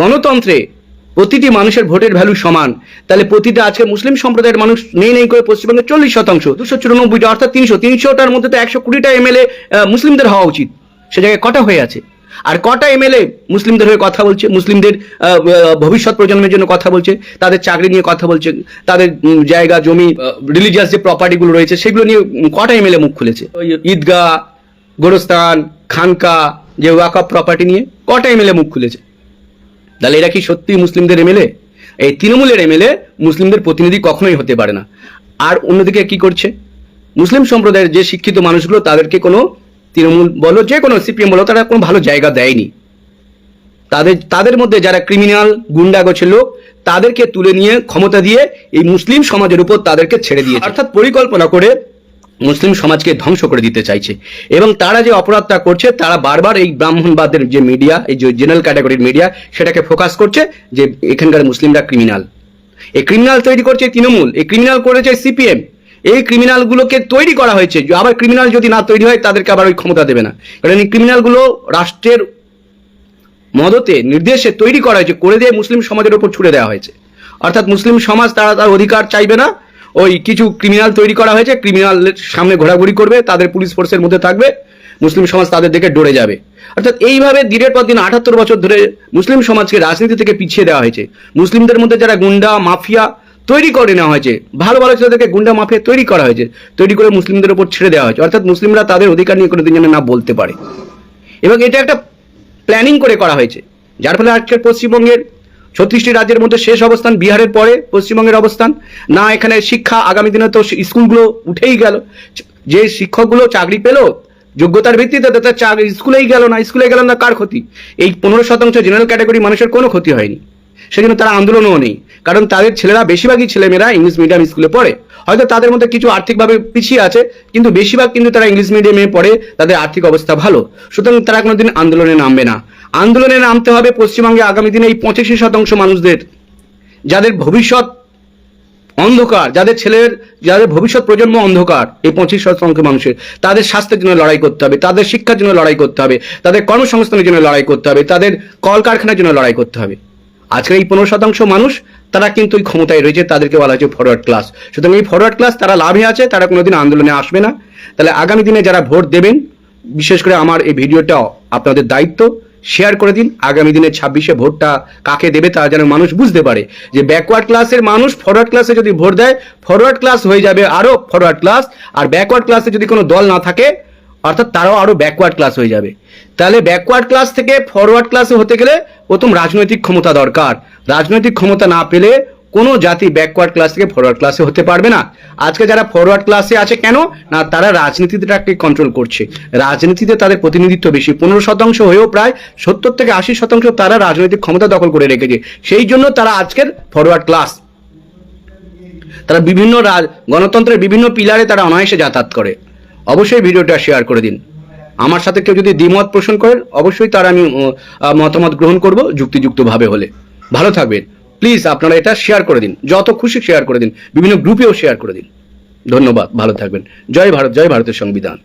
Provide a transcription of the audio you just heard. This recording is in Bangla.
গণতন্ত্রে প্রতিটি মানুষের ভোটের ভ্যালু সমান। তাহলে প্রতিটা আজকে মুসলিম সম্প্রদায়ের মানুষ নেই নেই করে পশ্চিমবঙ্গে চল্লিশ শতাংশ দুশো চুরানব্বইটা অর্থাৎ তিনশো তিনশোটার মধ্যে তো একশো কুড়িটা এমএলএ মুসলিমদের হওয়া উচিত। সে জায়গায় কটা হয়ে আছে? আর কটা এমএলএ মুসলিমদের হয়ে কথা বলছে মুসলিমদের ভবিষ্যৎ প্রজন্মের জন্য কথা বলছে তাদের চাকরি নিয়ে কথা বলছে তাদের জায়গা জমি রিলিজিয়াস যে প্রপার্টিগুলো রয়েছে সেগুলো নিয়ে কটা এমএলএ মুখ খুলেছে? ঈদগাহ গোরস্থান খানকা যে ওয়াকআপ প্রপার্টি নিয়ে কটা এমএলএ মুখ খুলেছে? তাহলে এরা কি সত্যি মুসলিমদের এমএলএ এই তৃণমূলের এমএলএ মুসলিমদের প্রতিনিধি কখনোই হতে পারে না। আর অন্যদিকে কি করছে? মুসলিম সম্প্রদায়ের যে শিক্ষিত মানুষগুলো, তাদেরকে কোনো তৃণমূল বলো, যে কোনো সিপিএম বলো, তারা কোনো ভালো জায়গা দেয়নি। তাদের তাদের মধ্যে যারা ক্রিমিনাল গুন্ডা গোছের লোক, তাদেরকে তুলে নিয়ে ক্ষমতা দিয়ে এই মুসলিম সমাজের উপর তাদেরকে ছেড়ে দিয়েছে। অর্থাৎ পরিকল্পনা করে মুসলিম সমাজকে ধ্বংস করে দিতে চাইছে। এবং তারা যে অপরাধটা করছে, তারা বারবার এই ব্রাহ্মণবাদের যে মিডিয়া এই যে জেনারেল ক্যাটাগরির মিডিয়া সেটাকে ফোকাস করছে যে এখানকার মুসলিমরা ক্রিমিনাল এই ক্রিমিনাল তৈরি করছে তৃণমূল, এই ক্রিমিনাল করেছে সিপিএম এই ক্রিমিনালগুলোকে তৈরি করা হয়েছে আবার ক্রিমিনাল যদি না তৈরি হয়, তাদেরকে আবার ওই ক্ষমতা দেবে না। কারণ এই ক্রিমিনালগুলো রাষ্ট্রের মদতে, নির্দেশে তৈরি করা হয়েছে, করে দিয়ে মুসলিম সমাজের উপর ছুড়ে দেওয়া হয়েছে। অর্থাৎ মুসলিম সমাজ তারা তার অধিকার চাইবে না ওই কিছু ক্রিমিনাল তৈরি করা হয়েছে ক্রিমিনালের সামনে ঘোরাঘুরি করবে, তাদের পুলিশ ফোর্সের মধ্যে থাকবে, মুসলিম সমাজ তাদের দেখে ডরে যাবে। অর্থাৎ এইভাবে দিনের পর দিন আটাত্তর বছর ধরে মুসলিম সমাজকে রাজনীতি থেকে পিছিয়ে দেওয়া হয়েছে। মুসলিমদের মধ্যে যারা গুন্ডা, মাফিয়া তৈরি করে নেওয়া হয়েছে, ভালো ভালো ছেলেদেরকে গুন্ডা, মাফিয়া তৈরি করা হয়েছে, তৈরি করে মুসলিমদের উপর ছেড়ে দেওয়া হয়েছে। অর্থাৎ মুসলিমরা তাদের অধিকার নিয়ে কোনোদিন যেন না বলতে পারে। এবং এটা একটা প্ল্যানিং করে করা হয়েছে। যার ফলে আজকের পশ্চিমবঙ্গের ছত্রিশটি রাজ্যের মধ্যে শেষ অবস্থান বিহারের পরে পশ্চিমবঙ্গের অবস্থান। না, এখানে শিক্ষা আগামী দিনে তো স্কুলগুলো উঠেই গেল। যে শিক্ষকগুলো চাকরি পেল, যোগ্যতার ভিত্তিতে তাদের চাকরি স্কুলেই গেল না, স্কুলে গেল না, কার ক্ষতি? এই পনেরো শতাংশ জেনারেল ক্যাটাগরি মানুষের কোনো ক্ষতি হয়নি। সেজন্য তারা আন্দোলনও নেই। কারণ তাদের ছেলেরা, বেশিরভাগই ছেলেমেয়েরা ইংলিশ মিডিয়াম স্কুলে পড়ে। হয়তো তাদের মধ্যে কিছু আর্থিকভাবে পিছিয়ে আছে, কিন্তু বেশিরভাগ কিন্তু তারা ইংলিশ মিডিয়ামে পড়ে, তাদের আর্থিক অবস্থা ভালো। সুতরাং তারা কোনোদিন আন্দোলনে নামবে না। আন্দোলনে নামতে হবে পশ্চিমবঙ্গে আগামী দিনে এই পঁচাশি শতাংশ মানুষদের। যাদের ভবিষ্যৎ অন্ধকার, যাদের ছেলের, যাদের ভবিষ্যৎ প্রজন্ম অন্ধকার, এই পঁচিশ শতাংশ মানুষের। তাদের স্বাস্থ্যের জন্য লড়াই করতে হবে, তাদের শিক্ষার জন্য লড়াই করতে হবে, তাদের কর্মসংস্থানের জন্য লড়াই করতে হবে, তাদের কলকারখানার জন্য লড়াই করতে হবে। আজকের এই পনেরো শতাংশ মানুষ, তারা কিন্তু ওই ক্ষমতায় রয়েছে, তাদেরকে বলা হচ্ছে ফরওয়ার্ড ক্লাস সুতরাং এই ফরওয়ার্ড ক্লাস তারা লাভে আছে, তারা কোনোদিন আন্দোলনে আসবে না। তাহলে আগামী দিনে যারা ভোট দেবেন, বিশেষ করে আমার এই ভিডিওটা আপনাদের দায়িত্ব শেয়ার করে দিন। আগামী দিনে ছাব্বিশে ভোটটা কাকে দেবে তা যেন মানুষ বুঝতে পারে। যে ব্যাকওয়ার্ড ক্লাসের মানুষ ফরওয়ার্ড ক্লাসে যদি ভোট দেয় ফরওয়ার্ড ক্লাস হয়ে যাবে আরও ফরওয়ার্ড ক্লাস আর ব্যাকওয়ার্ড ক্লাসে যদি কোনো দল না থাকে অর্থাৎ তারাও আরও ব্যাকওয়ার্ড ক্লাস হয়ে যাবে। তাহলে ব্যাকওয়ার্ড ক্লাস থেকে ফরওয়ার্ড ক্লাসে হতে গেলে প্রথম রাজনৈতিক ক্ষমতা দরকার। রাজনৈতিক ক্ষমতা না পেলে কোনো জাতি ব্যাকওয়ার্ড ক্লাস থেকে ফরওয়ার্ড ক্লাসে হতে পারবে না। আজকে যারা ফরওয়ার্ড ক্লাসে আছে কেন? না, তারা রাজনীতিটাকে কন্ট্রোল করছে। রাজনীতিতে তাদের প্রতিনিধিত্ব বেশি, পনেরো শতাংশ হয়েও প্রায় সত্তর থেকে আশি শতাংশ তারা রাজনৈতিক ক্ষমতা দখল করে রেখেছে। সেই জন্য তারা আজকের ফরওয়ার্ড ক্লাস তারা বিভিন্ন গণতন্ত্রের বিভিন্ন পিলারে তারা অনায়াসে যাতায়াত করে। অবশ্যই ভিডিওটা শেয়ার করে দিন। আমার সাথে কেউ যদি দ্বিমত পোষণ করেন অবশ্যই তার আমি মতামত গ্রহণ করব যুক্তিযুক্তভাবে হলে। ভালো থাকবেন। প্লিজ আপনারা এটা শেয়ার করে দিন। যত খুশি শেয়ার করে দিন। বিভিন্ন গ্রুপেও শেয়ার করে দিন। ধন্যবাদ। ভালো থাকবেন। জয় ভারত, জয় ভারতের সংবিধান।